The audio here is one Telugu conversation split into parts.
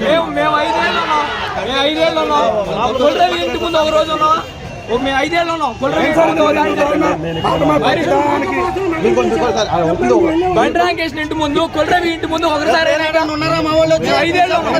మేము మేము ఐదేళ్ళు ఉన్నాం మేము ఐదేళ్ళు ఉన్నాం కొల్రవి ఇంటి ముందు ఒక రోజు ఉన్నాం మేము. మరి బండి రాంకేసిన ఇంటి ముందు కొల్రవి ఇంటి ముందు ఒకసారి ఉన్నారా మా వాళ్ళు ఐదేళ్ళు ఉన్నాం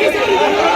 చేశారు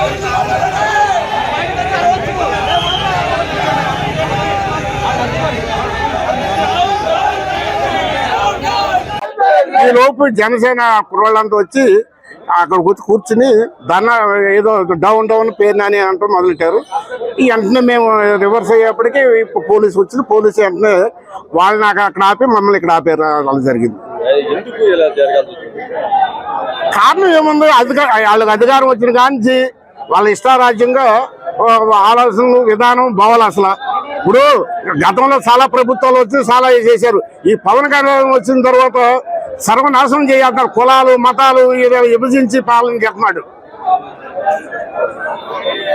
వాళ్ళు. ఈ లోపు జనసేన కుర్రోళ్ళంతా వచ్చి అక్కడ కూర్చు కూర్చుని ధర్నా ఏదో డౌన్ డౌన్ పేరు నాని అంటూ మొదలెట్టారు. ఈ వెంటనే మేము రివర్స్ అయ్యేప్పటికీ ఇప్పుడు పోలీసు వచ్చింది. పోలీసు వెంటనే వాళ్ళని అక్కడ అక్కడ ఆపి మమ్మల్ని ఇక్కడ ఆపారు. అలా జరిగింది. కారణం ఏముంది? అధికార వాళ్ళకి అధికారం వచ్చిన కాంచి వాళ్ళ ఇష్టారాజ్యంగా ఆ, ఆలోచనలు విధానం బావాలి అసలు. ఇప్పుడు గతంలో చాలా ప్రభుత్వాలు వచ్చి చాలా చేశారు. ఈ పవన్ కళ్యాణ్ వచ్చిన తర్వాత సర్వనాశనం చేయాలి కులాలు మతాలు ఇవి విభజించి పాలన చేస్తున్నాడు.